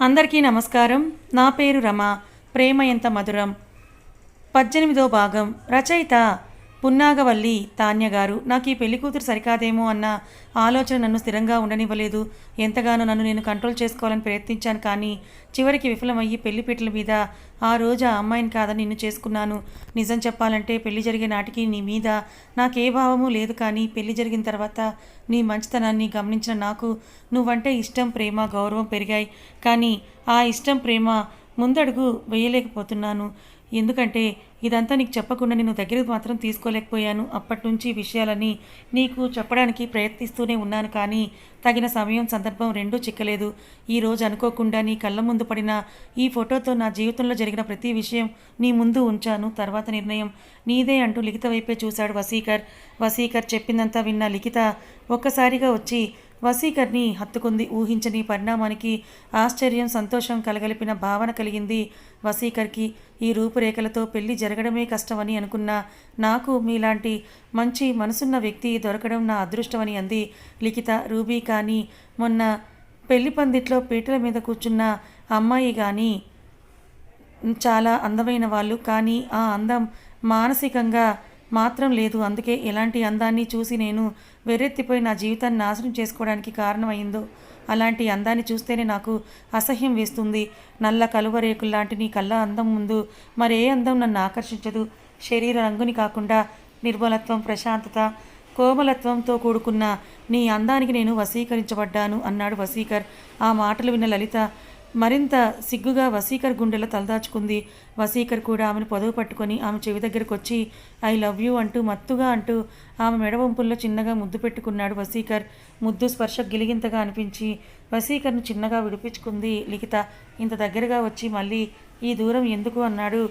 అందరికీ నమస్కారం. నా పేరు రమ. ప్రేమ ఎంత మధురం. పద్దెనిమిదో భాగం రచయిత పున్నాగవల్లి తాన్య గారు నాకు ఈ పెళ్ళి కూతురు సరికాదేమో అన్న ఆలోచన నన్ను స్థిరంగా ఉండనివ్వలేదు. ఎంతగానో నన్ను నేను కంట్రోల్ చేసుకోవాలని ప్రయత్నించాను కానీ చివరికి విఫలమయ్యి పెళ్ళిపీటల మీద ఆ రోజు ఆ అమ్మాయిని కాదని నిన్ను చేసుకున్నాను. నిజం చెప్పాలంటే పెళ్ళి జరిగే నాటికి నీ మీద నాకే భావము లేదు కానీ పెళ్ళి జరిగిన తర్వాత నీ మంచితనాన్ని గమనించిన నాకు నువ్వంటే ఇష్టం ప్రేమ గౌరవం పెరిగాయి. కానీ ఆ ఇష్టం ప్రేమ ముందడుగు వేయలేకపోతున్నాను. ఎందుకంటే ఇదంతా నీకు చెప్పకుండా నేను దగ్గరకు మాత్రం తీసుకోలేకపోయాను. అప్పటి నుంచి విషయాలని నీకు చెప్పడానికి ప్రయత్నిస్తూనే ఉన్నాను కానీ తగిన సమయం సందర్భం రెండూ చిక్కలేదు. ఈ రోజు అనుకోకుండా నీ కళ్ళ ముందు పడిన ఈ ఫోటోతో నా జీవితంలో జరిగిన ప్రతి విషయం నీ ముందు ఉంచాను. తర్వాత నిర్ణయం నీదే అంటూ లిఖిత వైపే చూశాడు వసీకర్. వసీకర్ చెప్పిందంతా విన్న లిఖిత ఒక్కసారిగా వచ్చి వసీకర్ని హత్తుకుంది. ఊహించని పరిణామానికి ఆశ్చర్యం సంతోషం కలగలిపిన భావన కలిగింది వసీకర్కి ఈ రూపురేఖలతో పెళ్ళి జరగడమే కష్టమని అనుకున్న నాకు మీలాంటి మంచి మనసున్న వ్యక్తి దొరకడం నా అదృష్టమని అంది లిఖిత. రూబీ కానీ మొన్న పెళ్ళి పందిట్లో పీటల మీద కూర్చున్న అమ్మాయి కానీ చాలా అందమైన వాళ్ళు. కానీ ఆ అందం మానసికంగా మాత్రం లేదు. అందుకే ఎలాంటి అందాన్ని చూసి నేను వెర్రెత్తిపోయి నా జీవితాన్ని నాశనం చేసుకోవడానికి కారణమైందో అలాంటి అందాన్ని చూస్తేనే నాకు అసహ్యం వేస్తుంది. నల్ల కలువరేకుల్లాంటి నీ కళ్ళ అందం ముందు మరే అందం నన్ను ఆకర్షించదు. శరీర రంగుని కాకుండా నిర్మలత్వం ప్రశాంతత కోమలత్వంతో కూడుకున్న నీ అందానికి నేను వశీకరించబడ్డాను అన్నాడు వసీకర్ ఆ మాటలు విన్న లలిత మరింత సిగ్గుగా వసీకర్ గుండెలో తలదాచుకుంది. వసీకర్ కూడా ఆమెను పొదవు పట్టుకొని ఆమె చెవి దగ్గరకు వచ్చి ఐ లవ్ యూ అంటూ మత్తుగా అంటూ ఆమె మెడవంపుల్లో చిన్నగా ముద్దు పెట్టుకున్నాడు వసీకర్. ముద్దు స్పర్శ గిలిగింతగా అనిపించి వసీకర్ను చిన్నగా విడిపించుకుంది లిఖిత. ఇంత దగ్గరగా వచ్చి మళ్ళీ ఈ దూరం ఎందుకు? అన్నాడు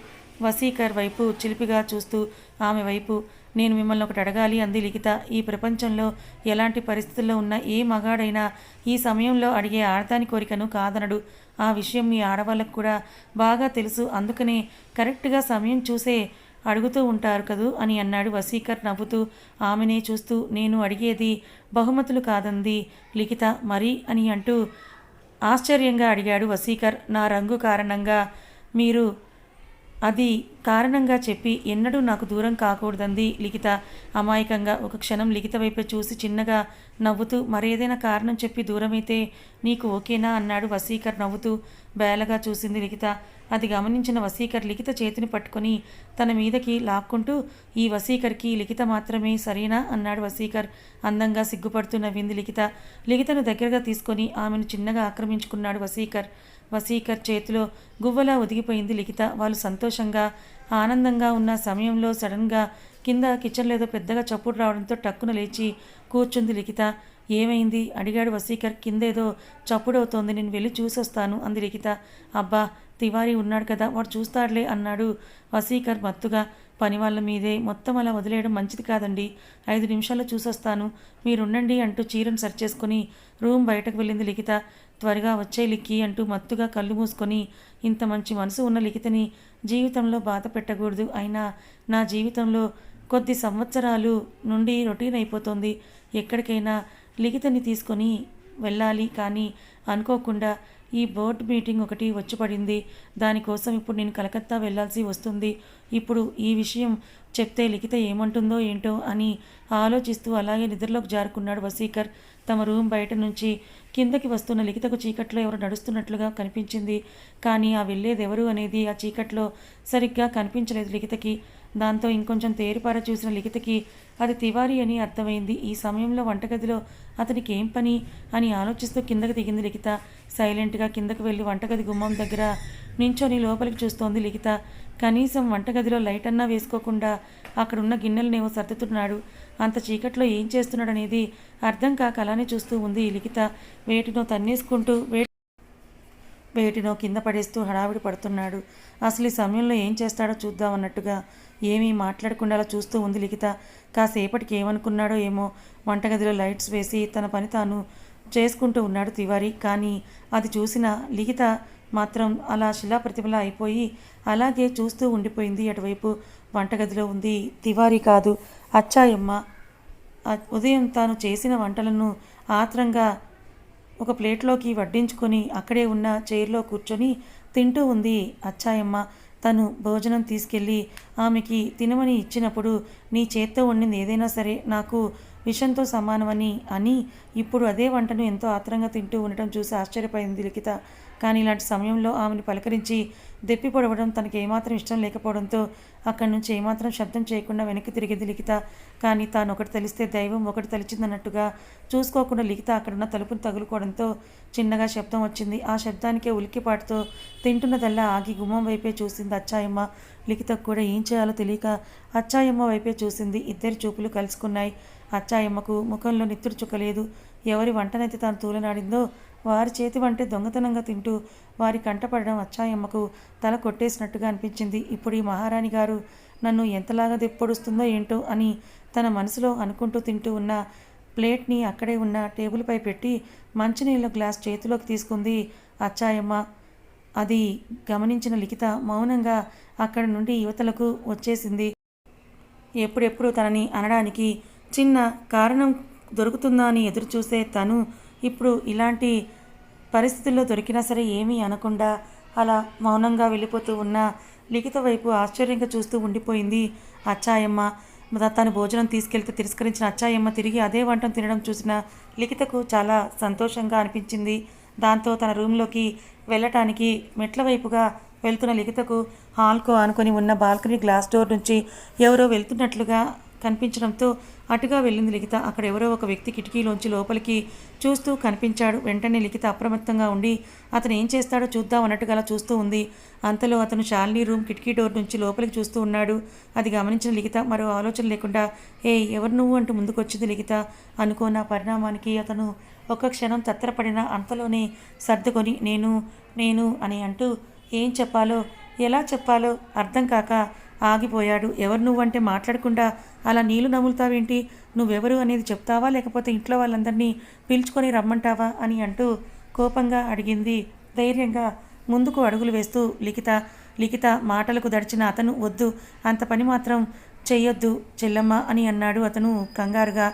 వసీకర్ వైపు చిలిపిగా చూస్తూ ఆమె వైపు నేను మిమ్మల్ని ఒకటి అడగాలి అంది లిఖిత. ఈ ప్రపంచంలో ఎలాంటి పరిస్థితుల్లో ఉన్న ఏ మగాడైనా ఈ సమయంలో అడిగే ఆడదాని కోరికను కాదనడు. ఆ విషయం మీ ఆడవాళ్ళకు కూడా బాగా తెలుసు. అందుకనే కరెక్ట్గా సమయం చూసే అడుగుతూ ఉంటారు కదూ అని అన్నాడు వసీకర్ నవ్వుతూ. ఆమెనే చూస్తూ నేను అడిగేది బహుమతులు కాదంది లిఖిత. మరి అని అంటూ ఆశ్చర్యంగా అడిగాడు వసీకర్ నా రంగు కారణంగా మీరు అది కారణంగా చెప్పి ఎన్నడూ నాకు దూరం కాకూడదంది లిఖిత. అమాయకంగా ఒక క్షణం లిఖిత వైపు చూసి చిన్నగా నవ్వుతూ మరేదైనా కారణం చెప్పి దూరమైతే నీకు ఓకేనా? అన్నాడు వసీకర్ నవ్వుతూ బేలగా చూసింది లిఖిత. అది గమనించిన వసీకర్ లిఖిత చేతిని పట్టుకొని తన మీదకి లాక్కుంటూ ఈ వసీకర్కి లిఖిత మాత్రమే సరేనా? అన్నాడు వసీకర్ అందంగా సిగ్గుపడుతూ నవ్వింది లిఖిత. లిఖితను దగ్గరగా తీసుకొని ఆమెను చిన్నగా ఆక్రమించుకున్నాడు వసీకర్ వసీకర్ చేతిలో గువ్వలా ఒదిగిపోయింది లిఖిత. వాళ్ళు సంతోషంగా ఆనందంగా ఉన్న సమయంలో సడన్గా కింద కిచెన్లో ఏదో పెద్దగా చప్పుడు రావడంతో టక్కున లేచి కూర్చుంది లిఖిత. ఏమైంది? అడిగాడు వసీకర్. కిందేదో చప్పుడవుతోంది నేను వెళ్ళి చూసొస్తాను అంది లిఖిత. అబ్బా తివారీ ఉన్నాడు కదా వాడు చూస్తాడులే అన్నాడు వసీకర్ మత్తుగా. పని వాళ్ళ మీదే మొత్తం అలా వదిలేయడం మంచిది కాదండి. ఐదు నిమిషాల్లో చూసొస్తాను. మీరుండండి అంటూ చీరను సర్చ్ చేసుకుని రూమ్ బయటకు వెళ్ళింది లిఖిత. త్వరగా వచ్చే లిక్కి అంటూ మత్తుగా కళ్ళు మూసుకొని ఇంత మంచి మనసు ఉన్న లిఖితని జీవితంలో బాధ పెట్టకూడదు. అయినా నా జీవితంలో కొద్ది సంవత్సరాలు నుండి రొటీన్ అయిపోతుంది. ఎక్కడికైనా లిఖితని తీసుకొని వెళ్ళాలి కానీ అనుకోకుండా ఈ బోర్డ్ మీటింగ్ ఒకటి వచ్చి పడింది. దానికోసం ఇప్పుడు నేను కలకత్తా వెళ్ళాల్సి వస్తుంది. ఇప్పుడు ఈ విషయం చెప్తే లిఖిత ఏమంటుందో ఏంటో అని ఆలోచిస్తూ అలాగే నిద్రలోకి జారుకున్నాడు వసీకర్ తమ రూమ్ బయట నుంచి కిందకి వస్తున్న లిఖితకు చీకట్లో ఎవరు నడుస్తున్నట్లుగా కనిపించింది. కానీ ఆ వెళ్ళేది ఎవరు అనేది ఆ చీకట్లో సరిగ్గా కనిపించలేదు లిఖితకి. దాంతో ఇంకొంచెం తేరిపార చూసిన లిఖితకి అది తివారి అని అర్థమైంది. ఈ సమయంలో వంటగదిలో అతనికి ఏం పని అని ఆలోచిస్తూ కిందకు దిగింది లిఖిత. సైలెంట్గా కిందకు వెళ్ళి వంటగది గుమ్మం దగ్గర నించొని లోపలికి చూస్తోంది లిఖిత. కనీసం వంటగదిలో లైట్ అన్నా వేసుకోకుండా అక్కడున్న గిన్నెలనేమో సర్దుతున్నాడు. అంత చీకట్లో ఏం చేస్తున్నాడనేది అర్థం కాక అలానే చూస్తూ ఉంది లిఖిత. వేటినో తన్నేసుకుంటూ వే వేటినో కింద పడేస్తూ హడావిడి పడుతున్నాడు. అసలు ఈ సమయంలో ఏం చేస్తాడో చూద్దాం అన్నట్టుగా ఏమీ మాట్లాడకుండా అలా చూస్తూ ఉంది లిఖిత. కాసేపటికి ఏమనుకున్నాడో ఏమో. వంటగదిలో లైట్స్ వేసి తన పని తాను చేసుకుంటూ ఉన్నాడు తివారి. కానీ అది చూసిన లిఖిత మాత్రం అలా శిలాప్రతిమలా అయిపోయి అలాగే చూస్తూ ఉండిపోయింది అటువైపు. వంటగదిలో ఉంది తివారి కాదు. అచ్చాయమ్మ ఉదయం తాను చేసిన వంటలను ఆత్రంగా ఒక ప్లేట్లోకి వడ్డించుకొని అక్కడే ఉన్న చైర్లో కూర్చొని తింటూ ఉంది అచ్చాయమ్మ. తను భోజనం తీసుకెళ్ళి ఆమెకి తినమని ఇచ్చినప్పుడు నీ చేత్తో వండింది ఏదైనా సరే నాకు విషంతో సమానమని అని ఇప్పుడు అదే వంటను ఎంతో ఆత్రంగా తింటూ ఉండటం చూసి ఆశ్చర్యపోయింది లిఖిత. కానీ ఇలాంటి సమయంలో ఆమెను పలకరించి దెప్పి పొడవడం తనకి ఏమాత్రం ఇష్టం లేకపోవడంతో అక్కడి నుంచి ఏమాత్రం శబ్దం చేయకుండా వెనక్కి తిరిగింది లిఖిత. కానీ తాను ఒకటి తెలిస్తే దైవం ఒకటి తలిచిందన్నట్టుగా చూసుకోకుండా లిఖిత అక్కడున్న తలుపును తగులుకోవడంతో చిన్నగా శబ్దం వచ్చింది. ఆ శబ్దానికే ఉలిక్కిపాటుతో తింటున్నదల్లా ఆగి గుమ్మం వైపే చూసింది అచ్చాయమ్మ. లిఖితకు కూడా ఏం చేయాలో తెలియక అచ్చాయమ్మ వైపే చూసింది. ఇద్దరి చూపులు కలుసుకున్నాయి. అచ్చాయమ్మకు ముఖంలో నిత్తుడు చుక్కలేదు ఎవరి వంటనైతే తాను తూలనాడిందో వారి చేతి వంటే దొంగతనంగా తింటూ వారి కంటపడడం అచ్చాయమ్మకు తల కొట్టేసినట్టుగా అనిపించింది. ఇప్పుడు ఈ మహారాణి గారు నన్ను ఎంతలాగా దెప్పొడుస్తుందో ఏంటో అని తన మనసులో అనుకుంటూ తింటూ ఉన్న ప్లేట్ని అక్కడే ఉన్న టేబుల్పై పెట్టి మంచినీళ్ళ గ్లాస్ చేతిలోకి తీసుకుంది. అచ్చాయమ్మ అది గమనించిన లిఖిత మౌనంగా అక్కడి నుండి యువతలకు వచ్చేసింది. ఎప్పుడెప్పుడు తనని అనడానికి చిన్న కారణం దొరుకుతుందా అని ఎదురుచూసే తను ఇప్పుడు ఇలాంటి పరిస్థితుల్లో దొరికినా సరే ఏమీ అనకుండా అలా మౌనంగా వెళ్ళిపోతూ ఉన్న లిఖిత వైపు ఆశ్చర్యంగా చూస్తూ ఉండిపోయింది అచ్చాయమ్మ. తను భోజనం తీసుకెళ్తే తిరస్కరించిన అచ్చాయమ్మ తిరిగి అదే వంటం తినడం చూసిన లిఖితకు చాలా సంతోషంగా అనిపించింది. దాంతో తన రూమ్లోకి వెళ్ళటానికి మెట్ల వైపుగా వెళ్తున్న లిఖితకు హాల్కు ఆనుకొని ఉన్న బాల్కనీ గ్లాస్ డోర్ నుంచి ఎవరో వెళ్తున్నట్లుగా కనిపించడంతో అటుగా వెళ్ళింది లిఖిత. అక్కడ ఎవరో ఒక వ్యక్తి కిటికీలోంచి లోపలికి చూస్తూ కనిపించాడు. వెంటనే లిఖిత అప్రమత్తంగా ఉండి అతను ఏం చేస్తాడో చూద్దాం అన్నట్టుగా అలా చూస్తూ ఉంది. అంతలో అతను శాలిని రూమ్ కిటికీ డోర్ నుంచి లోపలికి చూస్తూ ఉన్నాడు. అది గమనించిన లిఖిత మరో ఆలోచన లేకుండా ఏ ఎవరు నువ్వు? అంటూ ముందుకొచ్చింది లిఖిత. అనుకోన పరిణామానికి అతను ఒక క్షణం తత్తరపడిన అంతలోనే సర్దుకొని నేను నేను అని అంటూ ఏం చెప్పాలో ఎలా చెప్పాలో అర్థం కాక ఆగిపోయాడు. ఎవరు నువ్వంటే మాట్లాడకుండా అలా నీళ్ళు నములుతావేంటి? నువ్వెవరు అనేది చెప్తావా? లేకపోతే ఇంట్లో వాళ్ళందరినీ పిలుచుకొని రమ్మంటావా? అని అంటూ కోపంగా అడిగింది. ధైర్యంగా ముందుకు అడుగులు వేస్తూ లిఖిత లిఖిత మాటలకు దడిచిన అతను వద్దు అంత పని మాత్రం చెయ్యొద్దు చెల్లమ్మ అని అన్నాడు అతను కంగారుగా.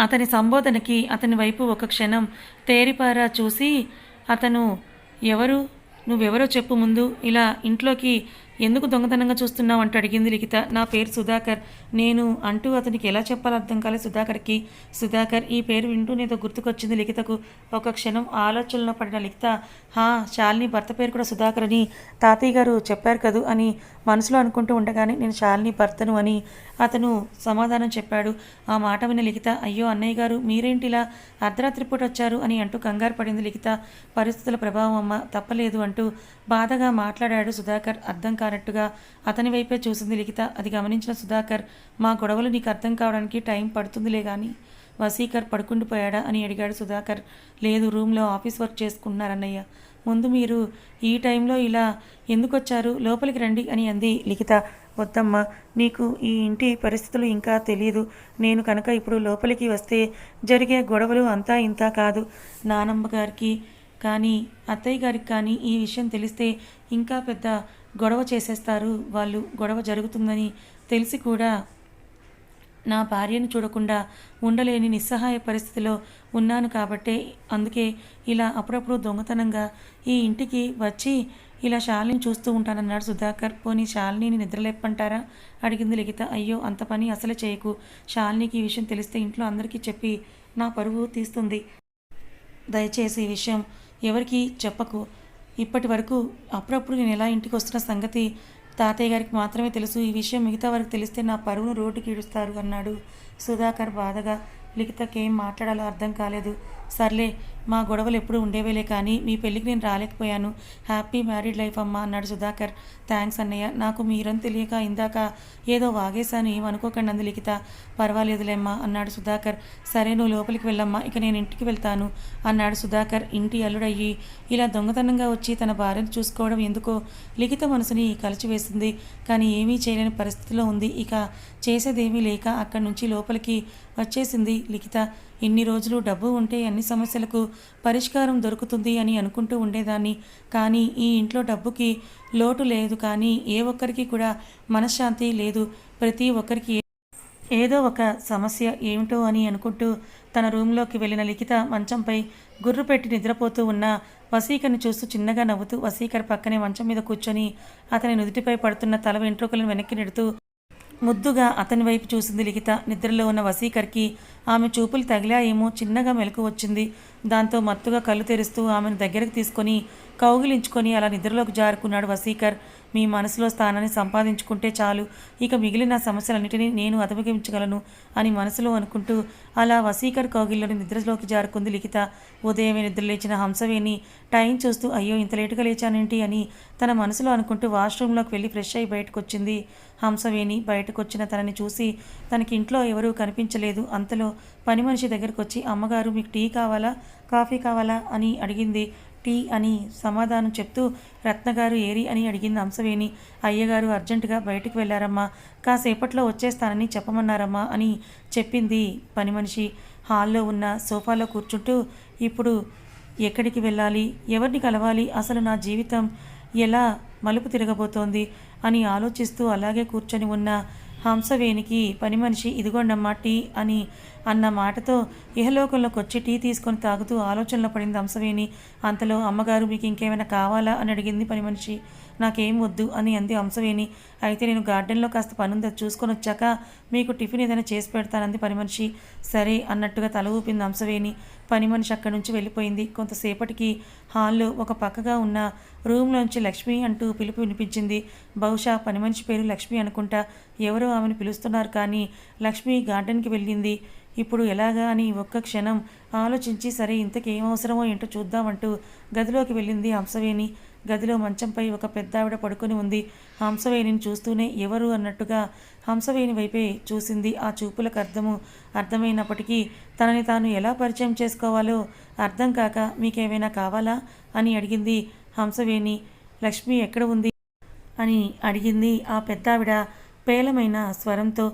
అతని సంబోధనకి అతని వైపు ఒక క్షణం తేరిపారా చూసి అతను ఎవరు? నువ్వెవరో చెప్పు ముందు ఇలా ఇంట్లోకి ఎందుకు దొంగతనంగా చూస్తున్నావు అంటూ అడిగింది లిఖిత. నా పేరు సుధాకర్. నేను అంటూ అతనికి ఎలా చెప్పాలో అర్థం కాలేదు సుధాకర్కి. సుధాకర్ ఈ పేరు వింటూనేదో గుర్తుకొచ్చింది లిఖితకు. ఒక క్షణం ఆలోచనలో పడిన లిఖిత హా శాలిని భర్త పేరు కూడా సుధాకర్ అని తాతయ్య గారు చెప్పారు కదూ అని మనసులో అనుకుంటూ ఉండగానే నేను శాలిని భర్తను అని అతను సమాధానం చెప్పాడు. ఆ మాట విన్న లిఖిత అయ్యో అన్నయ్య గారు మీరేంటి ఇలా అర్ధరాత్రి పూట వచ్చారు అని అంటూ కంగారు పడింది లిఖిత. పరిస్థితుల ప్రభావం అమ్మ తప్పలేదు అంటూ బాధగా మాట్లాడాడు సుధాకర్. అర్థం కానట్టుగా అతని వైపే చూసింది లిఖిత. అది గమనించిన సుధాకర్ మా గొడవలు నీకు అర్థం కావడానికి టైం పడుతుందిలే కానీ వసీకర్ పడుకుండిపోయాడా అని అడిగాడు సుధాకర్. లేదు రూమ్లో ఆఫీస్ వర్క్ చేసుకుంటున్నారన్నయ్య ముందు మీరు ఈ టైంలో ఇలా ఎందుకు వచ్చారు? లోపలికి రండి అని అంది లిఖిత. వద్దమ్మా నీకు ఈ ఇంటి పరిస్థితులు ఇంకా తెలియదు నేను కనుక ఇప్పుడు లోపలికి వస్తే జరిగే గొడవలు అంతా ఇంత కాదు. నానమ్మ గారికి కానీ అత్తయ్య గారికి కానీ ఈ విషయం తెలిస్తే ఇంకా పెద్ద గొడవ చేసేస్తారు. వాళ్ళు గొడవ జరుగుతుందని తెలిసి కూడా నా భార్యను చూడకుండా ఉండలేని నిస్సహాయ పరిస్థితిలో ఉన్నాను కాబట్టే అందుకే ఇలా అప్పుడప్పుడు దొంగతనంగా ఈ ఇంటికి వచ్చి ఇలా శాలిని చూస్తూ ఉంటానన్నాడు సుధాకర్. పోనీ శాలిని నిద్రలేపంటారా అడిగింది లిఖిత. అయ్యో అంత పని అసలే చేయకు. శాలినికి ఈ విషయం తెలిస్తే ఇంట్లో అందరికీ చెప్పి నా పరువు తీస్తుంది. దయచేసి ఈ విషయం ఎవరికి చెప్పకు. ఇప్పటి వరకు అప్పుడప్పుడు నేను ఎలా ఇంటికి వస్తున్న సంగతి తాతయ్య గారికి మాత్రమే తెలుసు. ఈ విషయం మిగతా వారికి తెలిస్తే నా పరువును రోడ్డుకి ఈడుస్తారు అన్నాడు సుధాకర్ బాధగా. లిఖితకి ఏం మాట్లాడాలో అర్థం కాలేదు. సర్లే మా గొడవలు ఎప్పుడు ఉండేవేలే కానీ మీ పెళ్ళికి నేను రాలేకపోయాను. హ్యాపీ మ్యారీడ్ లైఫ్ అమ్మా అన్నాడు సుధాకర్. థ్యాంక్స్ అన్నయ్య. నాకు మీరని తెలియక ఇందాక ఏదో వాగేశాను ఏమనుకోకండి అంది లిఖిత పర్వాలేదులేమ్మా అన్నాడు సుధాకర్. సరే నువ్వు లోపలికి వెళ్ళమ్మా ఇక నేను ఇంటికి వెళ్తాను అన్నాడు సుధాకర్. ఇంటి అల్లుడయ్యి ఇలా దొంగతనంగా వచ్చి తన భార్యను చూసుకోవడం ఎందుకో లిఖిత మనసుని కలిచివేసింది. కానీ ఏమీ చేయలేని పరిస్థితిలో ఉంది. ఇక చేసేదేమీ లేక అక్కడి నుంచి లోపలికి వచ్చేసింది లిఖిత. ఇన్ని రోజులు డబ్బు ఉంటే అన్ని సమస్యలకు పరిష్కారం దొరుకుతుంది అని అనుకుంటూ ఉండేదాన్ని. కానీ ఈ ఇంట్లో డబ్బుకి లోటు లేదు. కానీ ఏ ఒక్కరికి కూడా మనశ్శాంతి లేదు. ప్రతి ఒక్కరికి ఏదో ఒక సమస్య ఏమిటో అని అనుకుంటూ తన రూంలోకి వెళ్ళిన లిఖిత మంచంపై గుర్రు పెట్టి నిద్రపోతూ ఉన్న వసీకర్ని చూస్తూ చిన్నగా నవ్వుతూ వసీకర్ పక్కనే మంచం మీద కూర్చొని అతని నుదుటిపై పడుతున్న తల వెంట్రుకలను వెనక్కి నెడుతూ ముద్దుగా అతని వైపు చూసింది లిఖిత. నిద్రలో ఉన్న వసీకర్కి ఆమె చూపులు తగిలాయేమో చిన్నగా మెలకు వచ్చింది. దాంతో మత్తుగా కళ్ళు తెరుస్తూ ఆమెను దగ్గరకు తీసుకొని కౌగిలించుకొని అలా నిద్రలోకి జారుకున్నాడు వసీకర్. మీ మనసులో స్థానాన్ని సంపాదించుకుంటే చాలు. ఇక మిగిలిన సమస్యలన్నిటినీ నేను అధిగమించగలను అని మనసులో అనుకుంటూ అలా వసీకర్ కౌగిల్లోని నిద్రలోకి జారుకుంది లిఖిత. ఉదయమే నిద్రలేచిన హంసవేణి టైం చూస్తూ అయ్యో ఇంత లేటుగా లేచానేంటి అని తన మనసులో అనుకుంటూ వాష్రూమ్లోకి వెళ్ళి ఫ్రెష్ అయి బయటకు వచ్చింది హంసవేణి బయటకు వచ్చిన తనని చూసి తనకి ఇంట్లో ఎవరూ కనిపించలేదు. అంతలో పని మనిషి దగ్గరకు వచ్చి అమ్మగారు మీకు టీ కావాలా కాఫీ కావాలా అని అడిగింది. టీ అని సమాధానం చెప్తూ రత్నగారు ఏరి అని అడిగింది హంసవేణి. అయ్యగారు అర్జెంటుగా బయటికి వెళ్ళారమ్మా కాసేపట్లో వచ్చేస్తానని చెప్పమన్నారమ్మా అని చెప్పింది పని మనిషి హాల్లో ఉన్న సోఫాలో కూర్చుంటూ ఇప్పుడు ఎక్కడికి వెళ్ళాలి? ఎవరిని కలవాలి? అసలు నా జీవితం ఎలా మలుపు తిరగబోతోంది? అని ఆలోచిస్తూ అలాగే కూర్చొని ఉన్న హంసవేణికి పని మనిషి ఇదిగోండమ్మా టీ అని అన్న మాటతో ఇహలోకంలోకి వచ్చి టీ తీసుకొని తాగుతూ ఆలోచనలో పడింది హంసవేణి. అంతలో అమ్మగారు మీకు ఇంకేమైనా కావాలా? అని అడిగింది పని మనిషి. నాకేం వద్దు అని అంది హంసవేణి. అయితే నేను గార్డెన్లో కాస్త పనుందో చూసుకొని వచ్చాక మీకు టిఫిన్ ఏదైనా చేసి పెడతానంది పని మనిషి. సరే అన్నట్టుగా తల ఊపింది హంసవేణి. పని మనిషి అక్కడి నుంచి వెళ్ళిపోయింది. కొంతసేపటికి హాల్లో ఒక పక్కగా ఉన్న రూమ్లోంచి లక్ష్మి అంటూ పిలుపు వినిపించింది. బహుశా పని మనిషి పేరు లక్ష్మి అనుకుంటా ఎవరో ఆమెను పిలుస్తున్నారు కానీ లక్ష్మి గార్డెన్కి వెళ్ళింది. ఇప్పుడు ఎలాగా అని ఒక్క క్షణం ఆలోచించి సరే ఇంతకేం అవసరమో ఏంటో చూద్దామంటూ గదిలోకి వెళ్ళింది హంసవేణి. గదిలో మంచంపై ఒక పెద్ద ఆవిడ పడుకొని ఉంది. హంసవేణిని చూస్తూనే ఎవరు అన్నట్టుగా హంసవేణి వైపే చూసింది ఆ చూపులకు అర్థము అర్థమైనప్పటికీ తనని తాను ఎలా పరిచయం చేసుకోవాలో అర్థం కాక మీకేమైనా కావాలా అని అడిగింది హంసవేణి. లక్ష్మి ఎక్కడ ఉంది? అని అడిగింది ఆ పెద్దావిడ పేలమైన స్వరంతో.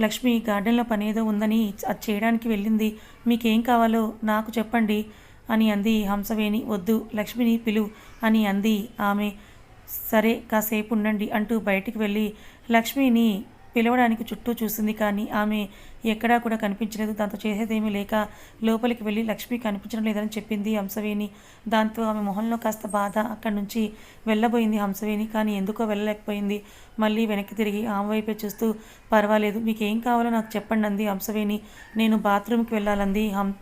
లక్ష్మి గార్డెన్లో పనేదో ఉందని అది చేయడానికి వెళ్ళింది. మీకేం కావాలో నాకు చెప్పండి అని అంది హంసవేణి. వద్దు లక్ష్మిని పిలు అని అంది ఆమె. సరే కాసేపు ఉండండి అంటూ బయటికి వెళ్ళి లక్ష్మిని పిలవడానికి చుట్టూ చూసింది కానీ ఆమె ఎక్కడా కూడా కనిపించలేదు. దాంతో చేసేదేమీ లేక లోపలికి వెళ్ళి లక్ష్మి కనిపించడం లేదని చెప్పింది హంసవేణి. దాంతో ఆమె మొహంలో కాస్త బాధ అక్కడి నుంచి వెళ్ళబోయింది హంసవేణి. కానీ ఎందుకో వెళ్ళలేకపోయింది. మళ్ళీ వెనక్కి తిరిగి ఆమె వైపే చూస్తూ పర్వాలేదు మీకు ఏం కావాలో నాకు చెప్పండి అంది హంసవేణి. నేను బాత్రూమ్కి వెళ్ళాలంది హం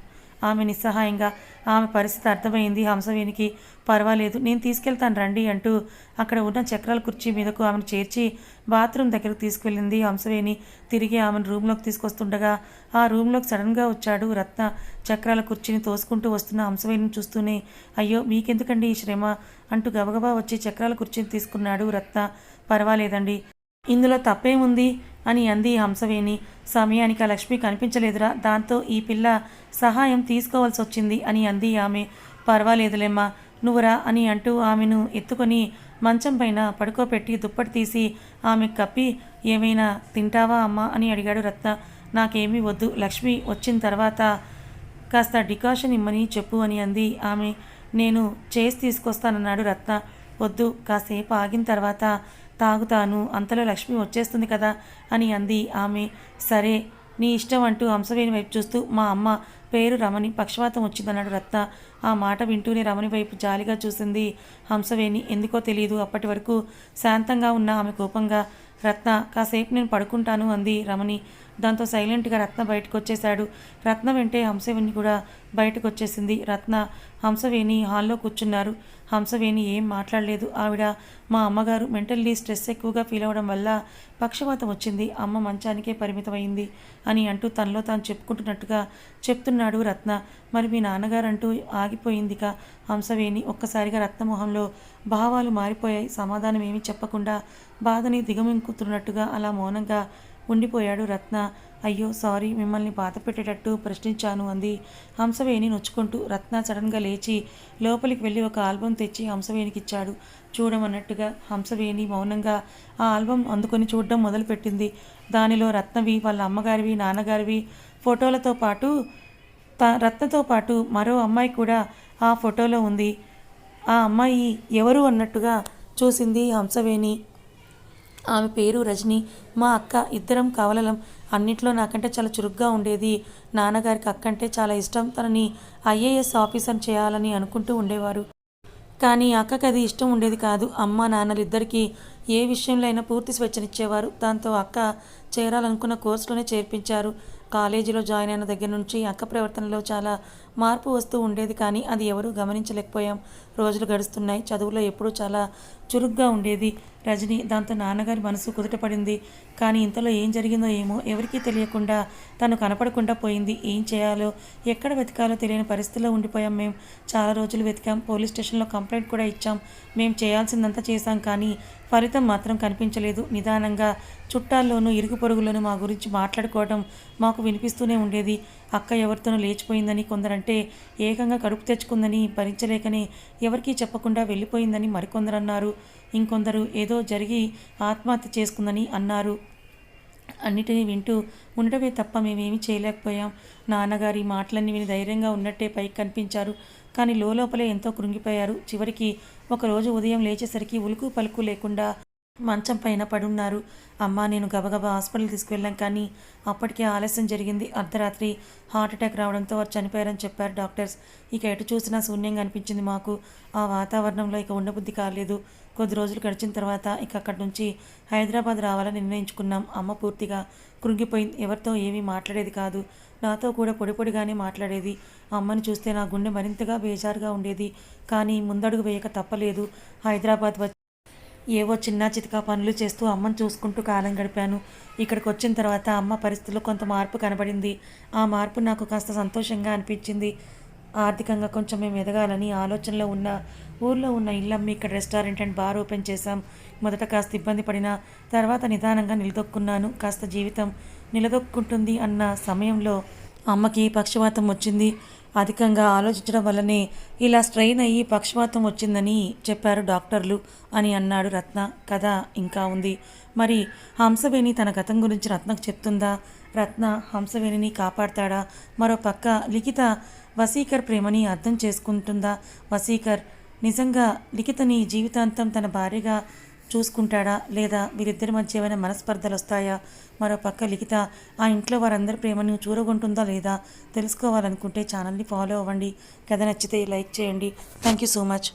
ఆమె నిస్సహాయంగా ఆమె పరిస్థితి అర్థమైంది. హంసవేనికి పర్వాలేదు. నేను తీసుకెళ్తాను రండి అంటూ అక్కడ ఉన్న చక్రాల కుర్చీ మీదకు ఆమెను చేర్చి బాత్రూమ్ దగ్గరకు తీసుకెళ్ళింది. హంసవేణి తిరిగి ఆమెను రూమ్లోకి తీసుకొస్తుండగా ఆ రూమ్లోకి సడన్గా వచ్చాడు రత్న. చక్రాల కుర్చీని తోసుకుంటూ వస్తున్న హంసవేణిని చూస్తూనే అయ్యో మీకెందుకండి ఈ శ్రమ? అంటూ గబగబా వచ్చి చక్రాల కుర్చీని తీసుకున్నాడు రత్న. పర్వాలేదండి. ఇందులో తప్పేముంది? అని అంది హంసవేణి. సమయానికి ఆ లక్ష్మి కనిపించలేదురా. దాంతో ఈ పిల్ల సహాయం తీసుకోవాల్సి వచ్చింది అని అంది ఆమె. పర్వాలేదులేమ్మా నువ్వురా అని అంటూ ఆమెను ఎత్తుకొని మంచం పైన పడుకోపెట్టి దుప్పటి తీసి ఆమె కప్పి ఏమైనా తింటావా అమ్మా? అని అడిగాడు రత్న. నాకేమీ వద్దు. లక్ష్మి వచ్చిన తర్వాత కాస్త డికాషన్ ఇమ్మని చెప్పు అని అంది ఆమె. నేను చేసి తీసుకొస్తానన్నాడు రత్న. వద్దు. కాసేపు ఆగిన తర్వాత తాగుతాను అంతలో లక్ష్మి వచ్చేస్తుంది కదా అని అంది ఆమె. సరే నీ ఇష్టం అంటూ హంసవేణి వైపు చూస్తూ మా అమ్మ పేరు రమణి పక్షవాతం వచ్చిందన్నాడు రత్న. ఆ మాట వింటూనే రమణి వైపు జాలిగా చూసింది హంసవేణి. ఎందుకో తెలియదు అప్పటి వరకు శాంతంగా ఉన్న ఆమె కోపంగా రత్న కాసేపు నేను పడుకుంటాను అంది రమణి. దాంతో సైలెంట్గా రత్న బయటకు వచ్చేశాడు రత్న వెంటే హంసవేణి కూడా బయటకు వచ్చేసింది రత్న హంసవేణి హాల్లో కూర్చున్నారు. హంసవేణి ఏం మాట్లాడలేదు. ఆవిడ మా అమ్మగారు మెంటల్లీ స్ట్రెస్ ఎక్కువగా ఫీల్ అవ్వడం వల్ల పక్షవాతం వచ్చింది. అమ్మ మంచానికే పరిమితమైంది అని అంటూ తనలో తాను చెప్పుకుంటున్నట్టుగా చెప్తున్నాడు రత్న. మరి మీ నాన్నగారు అంటూ ఆగిపోయిందిక. హంసవేణి ఒక్కసారిగా రత్నమోహంలో భావాలు మారిపోయాయి. సమాధానం ఏమీ చెప్పకుండా బాధని దిగమింకుతున్నట్టుగా అలా మౌనంగా ఉండిపోయాడు రత్న. అయ్యో సారీ మిమ్మల్ని బాధ పెట్టేటట్టు ప్రశ్నించాను అంది. హంసవేణి నొచ్చుకుంటూ రత్న సడన్గా లేచి లోపలికి వెళ్ళి ఒక ఆల్బం తెచ్చి హంసవేణికి ఇచ్చాడు చూడమన్నట్టుగా హంసవేణి మౌనంగా ఆ ఆల్బం అందుకొని చూడడం మొదలుపెట్టింది. దానిలో రత్నవి వాళ్ళ అమ్మగారివి నాన్నగారివి ఫోటోలతో పాటు త రత్నతో పాటు మరో అమ్మాయి కూడా ఆ ఫోటోలో ఉంది. ఆ అమ్మాయి ఎవరు అన్నట్టుగా చూసింది హంసవేణి. ఆమె పేరు రజని. మా అక్క ఇద్దరం కవలలం. అన్నిట్లో నాకంటే చాలా చురుగ్గా ఉండేది. నాన్నగారికి అక్కంటే చాలా ఇష్టం. తనని ఐఏఎస్ ఆఫీసర్ చేయాలని అనుకుంటూ ఉండేవారు. కానీ అక్కకి అది ఇష్టం ఉండేది కాదు. అమ్మ నాన్నలిద్దరికీ ఏ విషయంలో అయినా పూర్తి స్వేచ్ఛనిచ్చేవారు. దాంతో అక్క చేరాలనుకున్న కోర్సులోనే చేర్పించారు. కాలేజీలో జాయిన్ అయిన దగ్గర నుంచి అక్క ప్రవర్తనలో చాలా మార్పు వస్తూ ఉండేది కానీ అది ఎవరూ గమనించలేకపోయాం. రోజులు గడుస్తున్నాయి. చదువులో ఎప్పుడూ చాలా చురుగ్గా ఉండేది. రజని దాంతో నాన్నగారి మనసు కుదుటపడింది. కానీ ఇంతలో ఏం జరిగిందో ఏమో ఎవరికీ తెలియకుండా తను కనపడకుండా పోయింది. ఏం చేయాలో ఎక్కడ వెతకాలో తెలియని పరిస్థితిలో ఉండిపోయాం మేము చాలా రోజులు వెతికాం. పోలీస్ స్టేషన్లో కంప్లైంట్ కూడా ఇచ్చాం. మేము చేయాల్సిందంతా చేశాం కానీ ఫలితం మాత్రం కనిపించలేదు. నిదానంగా చుట్టాల్లోనూ ఇరుగు పొరుగులోనూ మా గురించి మాట్లాడుకోవడం మాకు వినిపిస్తూనే ఉండేది. అక్క ఎవరితోనో లేచిపోయిందని కొందరంటే ఏకంగా కడుపు తెచ్చుకుందని భరించలేకనే ఎవరికీ చెప్పకుండా వెళ్ళిపోయిందని మరికొందరు అన్నారు ఇంకొందరు ఏదో జరిగి ఆత్మహత్య చేసుకుందని అన్నారు. అన్నిటినీ వింటూ ఉండటమే తప్ప మేమేమీ చేయలేకపోయాం. నాన్నగారి మాటలన్నీ విని ధైర్యంగా ఉన్నట్టే పైకి కనిపించారు. కానీ లోపలే ఎంతో కృంగిపోయారు. చివరికి ఒకరోజు ఉదయం లేచేసరికి ఉలుకు పలుకు లేకుండా మంచం పైన పడున్నారు. అమ్మ నేను గబగబా హాస్పిటల్ తీసుకువెళ్ళాం కానీ అప్పటికే ఆలస్యం జరిగింది. అర్ధరాత్రి హార్ట్ అటాక్ రావడంతో వారు చనిపోయారని చెప్పారు డాక్టర్స్. ఇక ఎటు చూసినా శూన్యంగా అనిపించింది మాకు. ఆ వాతావరణంలో ఇక ఉండబుద్ధి కాలేదు. కొద్ది రోజులు గడిచిన తర్వాత ఇక అక్కడి నుంచి హైదరాబాద్ రావాలని నిర్ణయించుకున్నాం. అమ్మ పూర్తిగా కృంగిపోయింది. ఎవరితో ఏమీ మాట్లాడేది కాదు. నాతో కూడా పొడి పొడిగానే మాట్లాడేది. అమ్మని చూస్తే నా గుండె మరింతగా బేజారుగా ఉండేది. కానీ ముందడుగు వేయక తప్పలేదు. హైదరాబాద్ వచ్చి ఏవో చిన్న చితకా పనులు చేస్తూ అమ్మని చూసుకుంటూ కాలం గడిపాను. ఇక్కడికి వచ్చిన తర్వాత అమ్మ పరిస్థితుల్లో కొంత మార్పు కనబడింది. ఆ మార్పు నాకు కాస్త సంతోషంగా అనిపించింది. ఆర్థికంగా కొంచెం మేము ఎదగాలని ఆలోచనలో ఉన్న ఊర్లో ఉన్న ఇల్లమ్మి ఇక్కడ రెస్టారెంట్ అండ్ బార్ ఓపెన్ చేశాం. మొదట కాస్త ఇబ్బంది పడినా తర్వాత నిదానంగా నిలదొక్కున్నాను. కాస్త జీవితం నిలదొక్కుంటుంది అన్న సమయంలో అమ్మకి పక్షవాతం వచ్చింది. అధికంగా ఆలోచించడం వల్లనే ఇలా స్ట్రెయిన్ అయ్యి పక్షవాతం వచ్చిందని చెప్పారు డాక్టర్లు అని అన్నాడు రత్న. కథ ఇంకా ఉంది. మరి హంసవేణి తన గతం గురించి రత్నకు చెప్తుందా? రత్న హంసవేణిని కాపాడతాడా? మరో పక్క లిఖిత వసీకర్ ప్రేమని అర్థం చేసుకుంటుందా? వసీకర్ నిజంగా లిఖితని జీవితాంతం తన భార్యగా చూసుకుంటాడా? లేదా వీరిద్దరి మధ్య ఏమైనా మనస్పర్ధలు వస్తాయా? మరో పక్క లిఖిత ఆ ఇంట్లో వారందరి ప్రేమను చూరగొంటుందా లేదా? తెలుసుకోవాలనుకుంటే ఛానల్ని ఫాలో అవ్వండి. కథ నచ్చితే లైక్ చేయండి. Thank you so much.